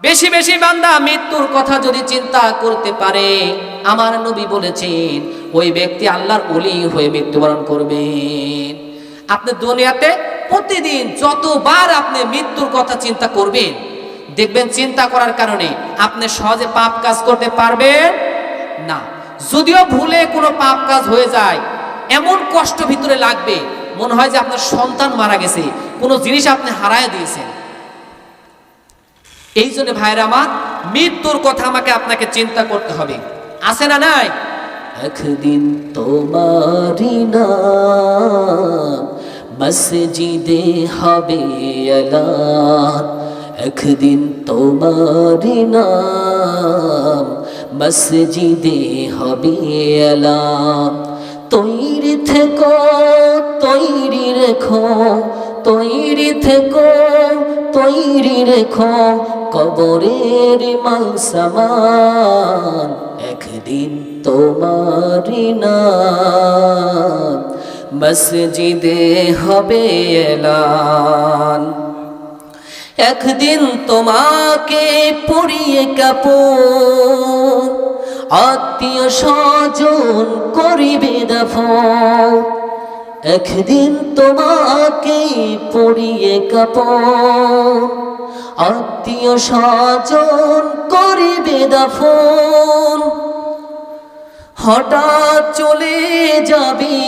বেশি বেশি বান্দা মৃত্যুর কথা যদি চিন্তা করতে পারে, আমার নবী বলেছেন, ওই ব্যক্তি আল্লাহর অলি হয়ে মৃত্যুবরণ করবেন। আপনি দুনিয়াতে প্রতিদিন যতবার আপনি মৃত্যুর কথা চিন্তা করবেন, দেখবেন চিন্তা করার কারণে আপনি সহজে পাপ কাজ করতে পারবেন না। যদিও ভুলে কোনো পাপ কাজ হয়ে যায়, এমন কষ্ট ভিতরে লাগবে, মনে হয় যে আপনার সন্তান মারা গেছে, কোনো জিনিস আপনি হারায় দিয়েছেন। এই জন্য ভাইরা আমার, মৃত্যুর কথা আমাকে আপনাকে চিন্তা করতে হবে। আছে না নাই? একদিন তোমারি নাম মসজিদে হবে একদিন তোমারি নাম মসজিদে হবে তৈরি থেকো, তৈরি রেখো, তৈরি থেকো তৈরি রেখো কবরের মাংসামান একদিন তোমারি নাম। মসজিদে হবে এলান। একদিন তোমাকে পরিয়ে কাপড়। আত্মীয় স্বজন করিবে দাফন। একদিন তোমাকে পরিয়ে কাপড় আত্মীয় স্বজন করিবে দাফন। হঠাৎ চলে যাবি,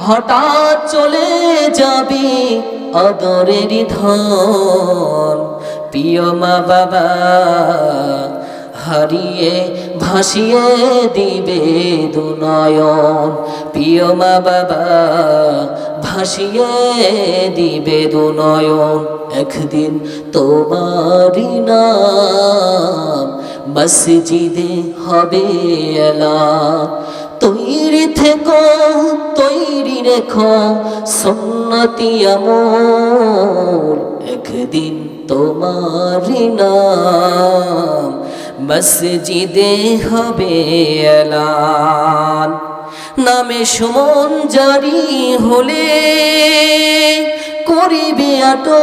হঠাৎ চলে যাবি অদরের ধন। প্রিয় মা বাবা হারিয়ে ভাসিয়ে দিবে দুনয়ন। প্রিয় মা বাবা, ভাসিয়ে দিবে দুনয়ন। একদিন তোমারি নাম মসজিদে হবে তৈরি থেকো, তৈরি রেখো সন্নতি আমল। একদিন তোমারি নাম মসজিদে হবে এলান। নামে সুমন জারি হলে করিবে আটো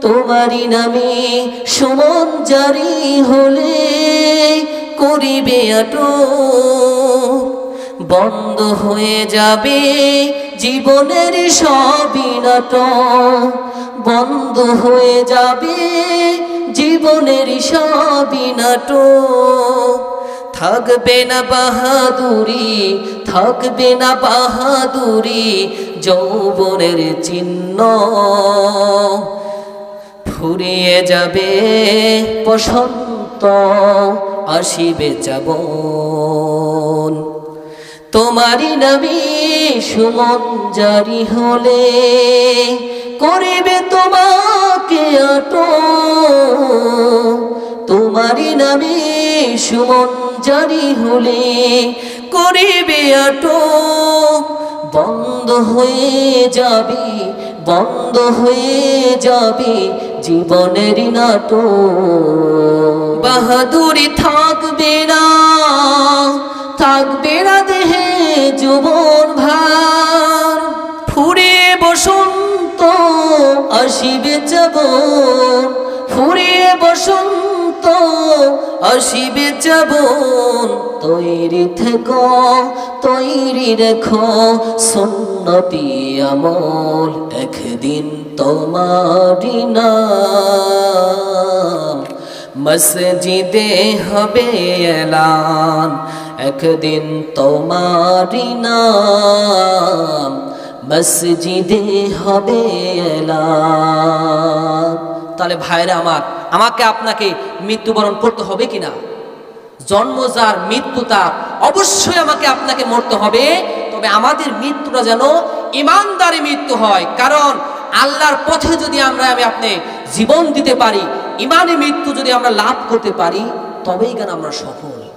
তোমারি নামে সুমন জারি হলে করিবে আটো বন্ধ হয়ে যাবে জীবনের সবই নাটক। বন্ধ হয়ে যাবে জীবনের সবই নাটক। থাকবে না বাহাদুরি, থাকবে না বাহাদুরি, যৌবনের চিহ্ন। ফুরিয়ে যাবে বসন্ত, আসিবে যাব তোমারই নামে সুমন জারি হলে, করিবে তোমাকে আটো তোমারই নামে সুমন জারি হলে করিবে আটো বন্ধ হয়ে যাবে, বন্ধ হয়ে যাবে জীবনের নাটো বাহাদুরি থাকবে না। আসিবে যাব ফুরে বসন্ত আসিবে যাব তৈরি থেকো, তৈরি রেখো, সুন্নতি আমল একদিন তোমারি নাম। মসজিদে হবে এলান, একদিন তোমারি নাম। মসজিদে হবে তাহলে ভাইরা আমার, আমাকে আপনাকে মৃত্যুবরণ করতে হবে কিনা? জন্ম যার, মৃত্যু তার, অবশ্যই আমাকে আপনাকে মরতে হবে। তবে আমাদের মৃত্যুটা যেন ইমানদারি মৃত্যু হয়। কারণ আল্লাহর পথে যদি আমরা, আমি আপনি জীবন দিতে পারি, ইমানে মৃত্যু যদি আমরা লাভ করতে পারি, তবেই কেন আমরা সফল?